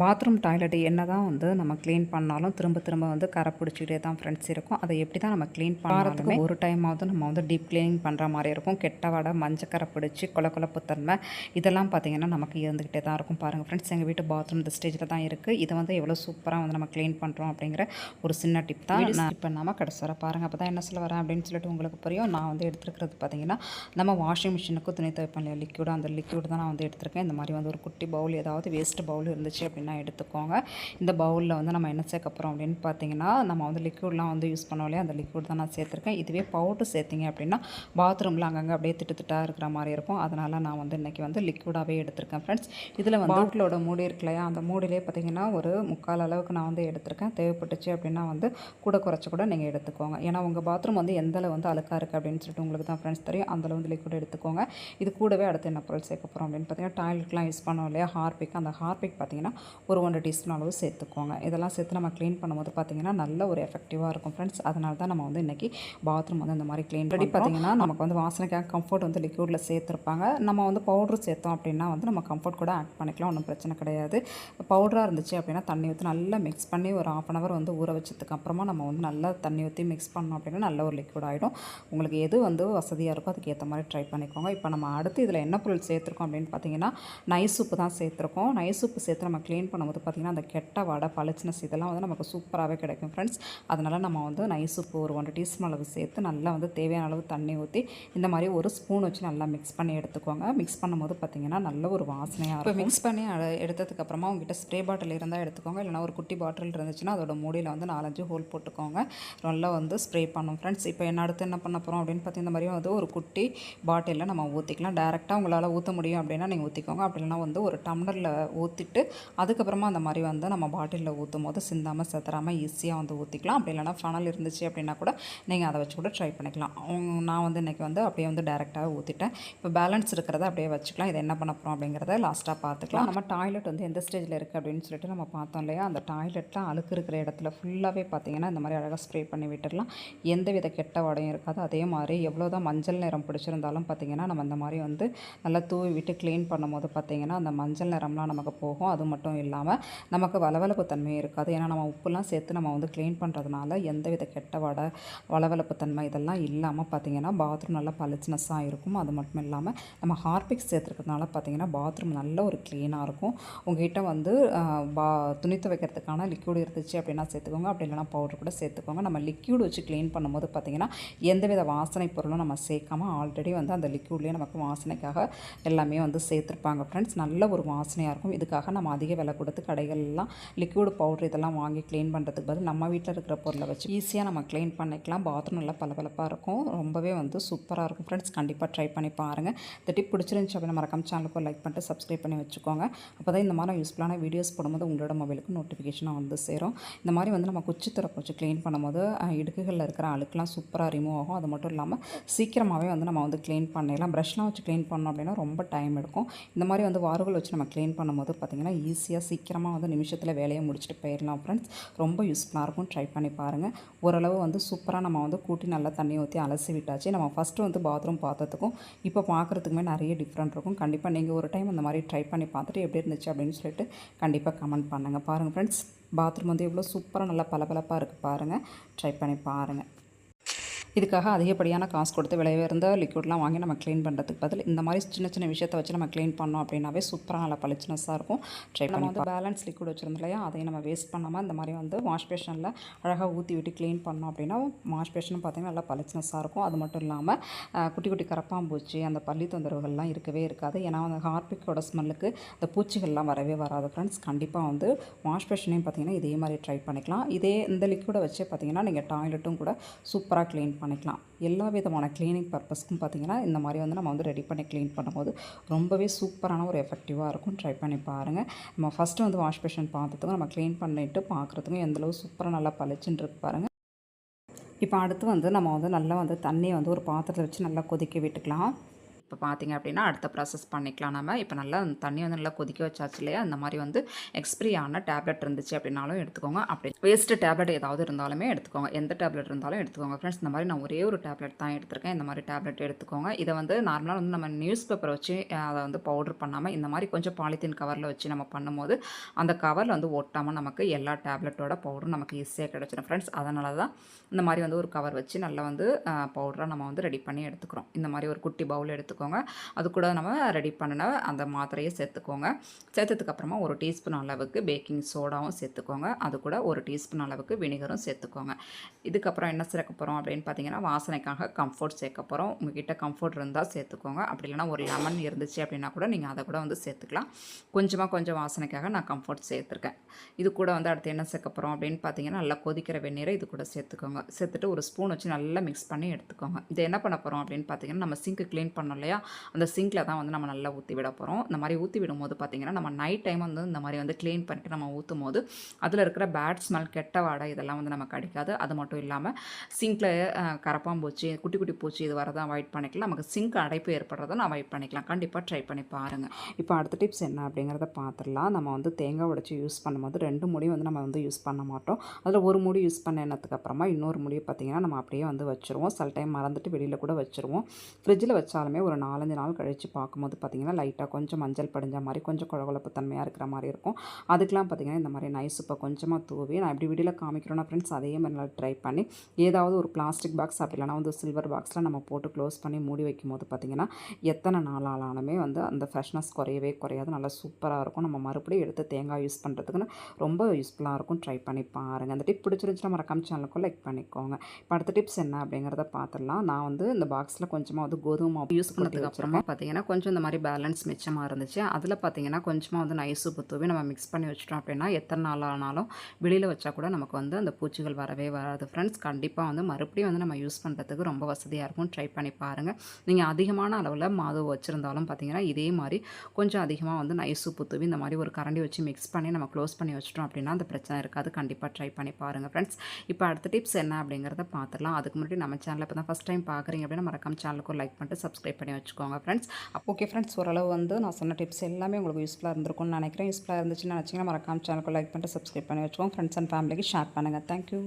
Bathroom toilet என்ன தான் வந்து நம்ம க்ளீன் பண்ணாலும் திரும்ப திரும்ப வந்து கரை பிடிச்சிக்கிட்டே தான் ஃப்ரெண்ட்ஸ் இருக்கும். அதை எப்படி தான் நம்ம க்ளீன் பண்ணாலுமே ஒரு டைமாவது நம்ம வந்து டீப் க்ளீனிங் பண்ணுற மாதிரி இருக்கும். கெட்ட வடை மஞ்சக்கரை பிடிச்சி கொல கொலப்பு தன்மை இதெல்லாம் பார்த்திங்கன்னா நமக்கு இருந்துக்கிட்டே தான் இருக்கும். பாருங்கள் ஃப்ரெண்ட்ஸ் எங்கள் வீட்டு பாத்ரூம் இந்த ஸ்டேஜில் தான் இருக்குது இதை வந்து எவ்வளோ சூப்பராக வந்து நம்ம க்ளீன் பண்ணுறோம் அப்படிங்கிற ஒரு சின்ன டிப் தான் நான் இப்போ பண்ணாமல் கடைசி வர பாருங்கள் அப்போ தான் என்ன சொல்ல வரேன் அப்படின்னு சொல்லிட்டு உங்களுக்கு புரியும். நான் வந்து எடுத்துருக்கிறது பார்த்தீங்கன்னா நம்ம வாஷிங் மிஷினுக்கு துணி துவைப்பேன் லிக்யூடு அந்த லிக்யூடு தான் நான் வந்து எடுத்திருக்கேன். இந்த மாதிரி வந்து ஒரு குட்டி பவுல் ஏதாவது வேஸ்ட் பவுல் இருந்துச்சு அப்படின்னா எடுத்துக்கோங்க. இந்த பவுலில் வந்து நம்ம என்ன சேர்க்க போகிறோம் அப்படின்னு பார்த்தீங்கன்னா நம்ம வந்து லிக்யூட்லாம் வந்து யூஸ் பண்ணோம் இல்லையா? அந்த லிக்யூட் தான் நான் சேர்த்துருக்கேன். இதுவே பவுடர் சேர்த்திங்க அப்படின்னா பாத்ரூமில் அங்கங்கே அப்படியே திட்டு திட்டாக இருக்கிற மாதிரி இருக்கும். அதனால் நான் வந்து இன்றைக்கி வந்து லிக்யூடாகவே எடுத்திருக்கேன் ஃப்ரெண்ட்ஸ் இதில் வந்து பாட்டிலோட மூடி இருக்கு இல்லையா? அந்த மூடிலே பார்த்தீங்கன்னா ஒரு முக்கால் அளவுக்கு நான் வந்து எடுத்திருக்கேன். தேவைப்பட்டுச்சு அப்படின்னா வந்து கூட குறைச்சி கூட நீங்கள் எடுத்துக்கோங்க. ஏன்னா உங்கள் பாத்ரூம் வந்து எந்த அளவு வந்து அழுக்காக இருக்குது அப்படின்னு சொல்லிட்டு உங்களுக்கு தான் ஃப்ரெண்ட்ஸ் தெரியும். அந்த அளவு வந்து லிக்விட் எடுத்துக்கோங்க. இது கூடவே அடுத்து என்ன பொருள் சேர்க்க போகிறோம் அப்படின்னு பார்த்தீங்கன்னா டாய்லெட்லாம் யூஸ் பண்ணோம் இல்லையா? ஹார்பிக் அந்த ஹார்பிக் பார்த்தீங்கன்னா ஒரு ஒன்றரை டீஸ்பூன் அளவு சேர்த்துக்கோங்க. இதெல்லாம் சேர்த்து நம்ம க்ளீன் பண்ணும்போது பார்த்தீங்கன்னா நல்ல ஒரு எஃபெக்டிவாக இருக்கும் ஃப்ரெண்ட்ஸ் அதனால தான் நம்ம வந்து இன்றைக்கி பாத்ரூம் வந்து இந்த மாதிரி க்ளீன் பண்ணி பார்த்தீங்கன்னா நமக்கு வந்து வாசனைக்காக கம்ஃபர்ட் வந்து லிக்யூடில் சேர்த்துருப்பாங்க. நம்ம வந்து பவுட்ரு சேர்த்தோம் அப்படின்னா வந்து நம்ம கம்ஃபர்ட் கூட ஆட் பண்ணிக்கலாம். ஒன்றும் பிரச்சனை கிடையாது. பவுடராக இருந்துச்சு அப்படின்னா தண்ணி ஊற்றி நல்லா மிக்ஸ் பண்ணி ஒரு ஆஃப் அன் ஹவர் வந்து ஊற வச்சதுக்கு அப்புறமா நம்ம வந்து நல்லா தண்ணி ஊற்றி மிக்ஸ் பண்ணோம் அப்படின்னா நல்ல ஒரு லிக்விட் ஆகிடும் உங்களுக்கு எது வந்து வசதியாக இருக்கோ அதுக்கு ஏற்ற மாதிரி ட்ரை பண்ணிக்கோங்க. இப்போ நம்ம அடுத்து இதில் என்ன பொருள் சேர்த்துருக்கோம் அப்படின்னு பார்த்தீங்கன்னா நைஸ் உப்பு தான் சேர்த்துருக்கோம். நைஸ் உப்பு சேர்த்து நம்ம க்ளீன் பண்ணும்போது பார்த்திங்கன்னா அந்த கெட்ட வடை பளிச்சினஸ் இதெல்லாம் வந்து நமக்கு சூப்பராகவே கிடைக்கும் ஃப்ரெண்ட்ஸ் அதனால் நம்ம வந்து நைஸ் உப்பு ஒரு ஒன்றரை டீஸ்பூன் அளவு சேர்த்து நல்லா வந்து தேவையான அளவு தண்ணி ஊற்றி இந்த மாதிரி ஒரு ஸ்பூன் வச்சு நல்லா மிக்ஸ் பண்ணி எடுத்துக்கோங்க. மிக்ஸ் பண்ணும்போது பார்த்திங்கன்னா நல்ல ஒரு வாசனையாக இருக்கும். மிக்ஸ் பண்ணி எடுத்ததுக்கப்புறமா உங்ககிட்ட ஸ்ப்ரே பாட்டில் இருந்தால் எடுத்துக்கோங்க. இல்லைனா ஒரு குட்டி பாட்டில் இருந்துச்சுன்னா அதோட மூடியில் வந்து நாலஞ்சு ஹோல் போட்டுக்கோங்க. நல்லா வந்து ஸ்ப்ரே பண்ணும் ஃப்ரெண்ட்ஸ் இப்போ என்ன அடுத்து என்ன பண்ண போகிறோம் அப்படின்னு பார்த்தீங்கன்னா இந்த மாதிரி வந்து ஒரு குட்டி பாட்டிலில் நம்ம ஊற்றிக்கலாம் டேரெக்டாக உங்களால் ஊற்ற முடியும் அப்படின்னா நீங்கள் ஊற்றிக்கோங்க அப்படி இல்லைனா வந்து ஒரு டம்ளரில் ஊற்றிட்டு அதுக்கப்புறமா அந்த மாதிரி வந்து நம்ம பாட்டிலில் ஊற்றும் போது சிந்தாமல் செத்துறாமல் ஈஸியாக வந்து ஊற்றிக்கலாம் அப்படி இல்லைனா ஃபனல் இருந்துச்சு அப்படின்னா கூட நீங்கள் அதை வச்சு கூட ட்ரை பண்ணிக்கலாம். நான் வந்து இன்றைக்கி வந்து அப்படியே வந்து டேரெக்டாக ஊற்றிட்டேன் இப்போ பேலன்ஸ் இருக்கிறத அப்படியே வச்சுக்கலாம். இதை என்ன பண்ண போகிறோம் அப்படிங்கிறத லாஸ்ட்டாக பார்த்துக்கலாம். நம்ம டாய்லெட் வந்து எந்த ஸ்டேஜில் இருக்குது அப்படின்னு சொல்லிட்டு நம்ம பார்த்தோம் இல்லையா? அந்த டாய்லெட்டில் அழுக்கு இருக்கிற இடத்துல ஃபுல்லாகவே பார்த்தீங்கன்னா இந்த மாதிரி அழகாக ஸ்ப்ரே பண்ணி விட்டுடலாம். எந்த வித கெட்ட வாடையும் இருக்காது. அதே மாதிரி எவ்வளோ தான் மஞ்சள் நிறம் பிடிச்சிருந்தாலும் பார்த்தீங்கன்னா நம்ம இந்த மாதிரி வந்து நல்லா தூவி விட்டு க்ளீன் பண்ணும்போது பார்த்தீங்கன்னா அந்த மஞ்சள் நிறம்லாம் நமக்கு போகும். அது மட்டும் இல்லாமல் நமக்கு வளவளப்பு தன்மையும் இருக்காது. ஏன்னா நம்ம உப்புலாம் சேர்த்து நம்ம வந்து க்ளீன் பண்ணுறதுனால எந்த வித கெட்ட வடை வளவளப்பு தன்மை இதெல்லாம் இல்லாமல் பார்த்தீங்கன்னா பாத்ரூம் நல்லா பளிச்சினஸ்ஸாக இருக்கும். அது மட்டும் இல்லாமல் நம்ம ஹார்பிக்ஸ் சேர்த்துருக்கிறதுனால பார்த்தீங்கன்னா பாத்ரூம் நல்ல ஒரு க்ளீனாக இருக்கும். உங்ககிட்ட வந்து பா துணி துவைக்கிறதுக்கான லிக்யூடு இருந்துச்சு அப்படின்னா சேர்த்துக்கோங்க. அப்படி இல்லைனா பவுடர் கூட சேர்த்துக்கோங்க. நம்ம லிக்யூடு வச்சு க்ளீன் பண்ணும்போது பார்த்திங்கன்னா எந்தவித வாசனை பொருளும் நம்ம சேர்க்காம ஆல்ரெடி வந்து அந்த லிக்யூட்லேயே நமக்கு வாசனைக்காக எல்லாமே வந்து சேர்த்துருப்பாங்க. ஃப்ரெண்ட்ஸ் நல்ல ஒரு வாசனையாக இருக்கும். இதுக்காக நம்ம அதிக விலை கொடுத்து கடைகள்லாம் லிக்விட் பவுடர் இதெல்லாம் வாங்கி க்ளீன் பண்ணுறதுக்கு பதில் நம்ம வீட்டில் இருக்கிற பொருளை வச்சு ஈஸியாக நம்ம க்ளீன் பண்ணிக்கலாம். பாத்ரூம் நல்லா பளபளப்பாக இருக்கும். ரொம்பவே வந்து சூப்பராக இருக்கும் ஃப்ரெண்ட்ஸ் கண்டிப்பாக ட்ரை பண்ணி பாருங்கள் இந்த டிப் பிடிச்சிருந்துச்சு அப்படின்னா மறக்காம சேனலுக்கு லைக் பண்ணிட்டு சப்ஸ்கிரைப் பண்ணி வச்சுக்கோங்க. அப்போ தான் இந்த மாதிரி யூஸ்ஃபுல்லான வீடியோஸ் போடும்போது உங்களோட மொபைலுக்கு நோட்டிஃபிகேஷனாக வந்து சேரும். இந்த மாதிரி வந்து நம்ம குச்சி திறப்பு வச்சு க்ளீன் பண்ணும்போது இடுக்குகளில் இருக்கிற அழுக்கெலாம் சூப்பராக ரிமூவ் ஆகும். அது மட்டும் இல்லாமல் சீக்கிரமாகவே வந்து நம்ம வந்து க்ளீன் பண்ணிடலாம். ப்ரஷ்லாம் வச்சு க்ளீன் பண்ணோம் அப்படின்னா ரொம்ப டைம் எடுக்கும். இந்த மாதிரி வந்து வாறுகள் வச்சு நம்ம க்ளீன் பண்ணும்போது பார்த்திங்கன்னா ஈஸியாக சீக்கிரமாக வந்து நிமிஷத்தில் வேலையை முடிச்சுட்டு போயிடலாம் ஃப்ரெண்ட்ஸ் ரொம்ப யூஸ்ஃபுல்லாக இருக்கும். ட்ரை பண்ணி பாருங்கள் ஓரளவு வந்து சூப்பராக நம்ம வந்து கூட்டி நல்லா தண்ணி ஊற்றி அலசி விட்டாச்சு. நம்ம ஃபஸ்ட்டு வந்து பாத்ரூம் பார்த்ததுக்கும் இப்போ பார்க்குறதுக்குமே நிறைய டிஃப்ரெண்ட் இருக்கும். கண்டிப்பாக நீங்கள் ஒரு டைம் அந்த மாதிரி ட்ரை பண்ணி பார்த்துட்டு எப்படி இருந்துச்சு அப்படின்னு சொல்லிட்டு கண்டிப்பாக கமெண்ட் பண்ணுங்கள் பாருங்கள் ஃப்ரெண்ட்ஸ் பாத்ரூம் வந்து எவ்வளோ சூப்பராக நல்லா பளபளப்பாக இருக்குது பாருங்கள் ட்ரை பண்ணி பாருங்கள் இதுக்காக அதிகப்படியான காசு கொடுத்து விலை உயர்ந்த லிக்விட்லாம் வாங்கி நம்ம க்ளீன் பண்ணுறதுக்கு பதில் இந்த மாதிரி சின்ன சின்ன விஷயத்தை வச்சு நம்ம க்ளீன் பண்ணோம் அப்படின்னாவே சூப்பராக நல்லா பளிச்சினஸாக இருக்கும். ட்ரை நம்ம வந்து பேலன்ஸ் லிக்விட் வச்சுருந்தோம் இல்லையா? அதையும் நம்ம வேஸ்ட் பண்ணாமல் இந்த மாதிரி வந்து வாஷ் பேஷனில் அழகாக ஊற்றி விட்டு க்ளீன் பண்ணோம் அப்படின்னா வாஷ் பேஷனும் பார்த்திங்கன்னா நல்லா பளிச்சினஸாக இருக்கும். அது மட்டும் இல்லாமல் குட்டி குட்டி கரப்பாம்பூச்சி அந்த பள்ளி தொந்தரவுகள்லாம் இருக்கவே இருக்காது. ஏன்னா அந்த ஹார்பிக்கோட ஸ்மெல்லுக்கு அந்த பூச்சிகள்லாம் வரவே வராது ஃப்ரெண்ட்ஸ் கண்டிப்பாக வந்து வாஷ் பேஷனையும் பார்த்தீங்கன்னா இதே மாதிரி ட்ரை பண்ணிக்கலாம். இதே இந்த லிக்விடை வச்சு பார்த்தீங்கன்னா நீங்கள் டாய்லெட்டும் கூட சூப்பராக க்ளீன் பண்ணிக்கலாம். எல்லா விதமான க்ளீனிங் பர்பஸ்க்கும் பார்த்தீங்கன்னா இந்த மாதிரி வந்து நம்ம வந்து ரெடி பண்ணி க்ளீன் பண்ணும்போது ரொம்பவே சூப்பரான ஒரு எஃபெக்டிவாக இருக்கும். ட்ரை பண்ணி பாருங்கள் நம்ம ஃபஸ்ட்டு வந்து வாஷ் பேஷன் பார்த்ததுக்கும் நம்ம க்ளீன் பண்ணிட்டு பார்க்குறதுக்கும் எந்தளவு சூப்பராக நல்லா பளிச்சுன்னு இருக்கு பாருங்கள் இப்போ அடுத்து வந்து நம்ம வந்து நல்லா வந்து தண்ணியை வந்து ஒரு பாத்திரத்தில் வச்சு நல்லா கொதிக்க விட்டுக்கலாம். இப்போ பார்த்தீங்க அப்படின்னா அடுத்த ப்ராசஸ் பண்ணிக்கலாம். நம்ம இப்போ நல்லா அந்த தண்ணி வந்து நல்லா கொதிக்க வச்சாச்சு இல்லையா? அந்த மாதிரி வந்து எக்ஸ்பிரி ஆன டேப்லெட் இருந்துச்சு அப்படின்னாலும் எடுத்துக்கோங்க. அப்படி வேஸ்ட்டு டேப்லெட் ஏதாவது இருந்தாலுமே எடுத்துக்கோங்க. எந்த டேப்லெட் இருந்தாலும் எடுத்துக்கோங்க. ஃப்ரெண்ட்ஸ் இந்த மாதிரி நான் ஒரே ஒரு டேப்லெட் தான் எடுத்திருக்கேன். இந்த மாதிரி டேப்லெட் எடுத்துக்கோங்க. இதை வந்து நார்மலாக வந்து நம்ம நியூஸ் பேப்பர் வச்சு அதை வந்து பவுடர் பண்ணாமல் இந்த மாதிரி கொஞ்சம் பாலித்தீன் கவரில் வச்சு நம்ம பண்ணும்போது அந்த கவரில் வந்து ஒட்டாமல் நமக்கு எல்லா டேப்லெட்டோட பவுடரும் நமக்கு ஈஸியாக கிடச்சிடும் ஃப்ரெண்ட்ஸ் அதனால தான் இந்த மாதிரி வந்து ஒரு கவர் வச்சு நல்லா வந்து பவுடராக நம்ம வந்து ரெடி பண்ணி எடுத்துக்கிறோம். இந்த மாதிரி ஒரு குட்டி பவுல் எடுத்துக்கோங்க. அது கூட நம்ம ரெடி பண்ணின அந்த மாத்திரையை சேர்த்துக்கோங்க. சேர்த்ததுக்கப்புறமா ஒரு டீஸ்பூன் அளவுக்கு பேக்கிங் சோடாவும் சேர்த்துக்கோங்க. அது கூட ஒரு டீஸ்பூன் அளவுக்கு வினிகரும் சேர்த்துக்கோங்க. இதுக்கப்புறம் என்ன சேர்க்க போகிறோம் அப்படின்னு பார்த்தீங்கன்னா வாசனைக்காக கம்ஃபர்ட் சேர்க்க போகிறோம் உங்ககிட்ட கம்ஃபர்ட் இருந்தால் சேர்த்துக்கோங்க. அப்படி இல்லைன்னா ஒரு லெமன் இருந்துச்சு அப்படின்னா கூட நீங்கள் அதை கூட வந்து சேர்த்துக்கலாம். கொஞ்சமாக கொஞ்சம் வாசனைக்காக நான் கம்ஃபர்ட் சேர்த்துருக்கேன். இது கூட வந்து அடுத்து என்ன சேர்க்க போகிறோம் அப்படின்னு பார்த்தீங்கன்னா நல்லா கொதிக்கிற வெந்நீரை இது கூட சேர்த்துக்கோங்க. சேர்த்துட்டு ஒரு ஸ்பூன் வச்சு நல்லா மிக்ஸ் பண்ணி எடுத்துக்கோங்க. இது என்ன பண்ண போகிறோம் அப்படின்னு பார்த்தீங்கன்னா நம்ம சிங்க்கு க்ளீன் பண்ணோம் இல்லையா? அந்த சிங்கில் தான் வந்து நம்ம நல்லா ஊற்றி விட போகிறோம் இந்த மாதிரி ஊற்றி விடும்போது பார்த்தீங்கன்னா நம்ம நைட் டைம் வந்து இந்த மாதிரி வந்து க்ளீன் பண்ணிட்டு நம்ம ஊற்றும் போது அதில் இருக்கிற பேட் ஸ்மெல் கெட்ட வாடை இதெல்லாம் வந்து நமக்கு அடிக்காது. அது மட்டும் இல்லாமல் சிங்கில் கரப்பாம்பூச்சி குட்டி குட்டி பூச்சி இது வரதான் அவாய்ட் பண்ணிக்கலாம். நமக்கு சிங்க் அடைப்பு ஏற்படுறதை அவாய்ட் பண்ணிக்கலாம். கண்டிப்பாக ட்ரை பண்ணி பாருங்கள் இப்போ அடுத்த டிப்ஸ் என்ன அப்படிங்கிறத பார்த்துடலாம் நம்ம வந்து தேங்காய் உடைச்சி யூஸ் பண்ணும்போது ரெண்டு முடியும் வந்து நம்ம வந்து யூஸ் பண்ண மாட்டோம். அதில் ஒரு முடி யூஸ் பண்ண அப்புறமா இன்னொரு முடியை பார்த்தீங்கன்னா நம்ம அப்படியே வந்து வச்சுருவோம். சில டைம் மறந்துட்டு வெளியில் கூட வச்சுருவோம். ஃப்ரிட்ஜில் வச்சாலுமே ஒரு நாலஞ்சு நாள் கழித்து பார்க்கும்போது பார்த்திங்கன்னா லைட்டாக கொஞ்சம் மஞ்சள் படிஞ்ச மாதிரி கொஞ்சம் குழகுழப்பு தன்மையாக இருக்கிற மாதிரி இருக்கும். அதுக்கெலாம் பார்த்தீங்கன்னா இந்த மாதிரி நைஸ் இப்போ கொஞ்சமாக தூவி நான் எப்படி வீடியோவில் காமிக்கிறோன்னா ஃப்ரெண்ட்ஸ் அதே மாதிரி நல்லா ட்ரை பண்ணி ஏதாவது ஒரு பிளாஸ்டிக் பாக்ஸ் அப்படி இல்லைனா வந்து சில்வர் பாக்ஸில் நம்ம போட்டு க்ளோஸ் பண்ணி மூடி வைக்கும் போது எத்தனை நாள் ஆனாலுமே வந்து அந்த ஃப்ரெஷ்னஸ் குறையவே குறையாது. நல்லா சூப்பராக இருக்கும். நம்ம மறுபடியும் எடுத்து தேங்காய் யூஸ் பண்ணுறதுக்குன்னு ரொம்ப யூஸ்ஃபுல்லாக இருக்கும். ட்ரை பண்ணி பாருங்கள் அந்த டிப் பிடிச்சிருந்துச்சுன்னா மறக்காம சேனலுக்கும் லைக் பண்ணிக்கோங்க. இப்போ அடுத்த டிப்ஸ் என்ன அப்படிங்கிறத பார்த்துடலாம். நான் வந்து இந்த பாக்ஸில் கொஞ்சமாக வந்து கோதுமை மாவு யூஸ் பண்ணதுக்கு அப்புறமா பார்த்தீங்கன்னா கொஞ்சம் இந்த மாதிரி பேலன்ஸ் மிச்சமாக இருந்துச்சு. அதில் பார்த்தீங்கன்னா கொஞ்சமாக வந்து நைஸ் உப்பு தூவி நம்ம மிக்ஸ் பண்ணி வச்சிட்டோம் அப்படின்னா எத்தனை நாள் ஆனாலும் வெளியில் வச்சா கூட நமக்கு வந்து அந்த பூச்சிகள் வரவே வராது. ஃப்ரெண்ட்ஸ் கண்டிப்பாக வந்து மறுபடியும் வந்து நம்ம யூஸ் பண்ணுறதுக்கு ரொம்ப வசதியாக இருக்கும் ட்ரை பண்ணி பாருங்கள் நீங்கள் அதிகமான அளவில் மாவு வச்சுருந்தாலும் பார்த்தீங்கன்னா இதே மாதிரி கொஞ்சம் அதிகமாக வந்து நைஸ் உப்பு தூவி இந்த மாதிரி ஒரு கரண்டி வச்சு மிக்ஸ் பண்ணி நம்ம க்ளோஸ் பண்ணி வச்சிட்டோம் அப்படின்னா அந்த பிரச்சனை இருக்காது. கண்டிப்பாக ட்ரை பண்ணி பாருங்கள் ஃப்ரெண்ட்ஸ் இப்போ அடுத்த டிப்ஸ் என்ன அப்படிங்கிறத பார்த்துடலாம் அதுக்கு முன்னாடி நம்ம சேனலில் இப்போ தான் ஃபஸ்ட் டைம் பார்க்குறீங்க அப்படின்னா மறக்காம சேனலுக்கு லைக் பண்ணிட்டு சப்ஸ்கிரைப் பண்ணி வச்சுக்கோங்க ஃப்ரெண்ட்ஸ் ஓகே ஃப்ரெண்ட்ஸ் ஓரளவு வந்து நான் சொன்ன டிப்ஸ் எல்லாமே உங்களுக்கு யூஸ்ஃபுல்லாக இருந்திருக்கும்னு நினைக்கிறேன். யூஸ்ஃபுல்லாக இருந்துச்சுன்னு நினச்சிங்கன்னா மறக்காம சேனலுக்கு லைக் பண்ணிட்டு சப்ஸ்கிரைப் பண்ணி வச்சுக்கோங்க. ஃப்ரெண்ட்ஸ் அண்ட் ஃபேமிலிக்கு ஷேர் பண்ணுங்கள் தேங்க்யூ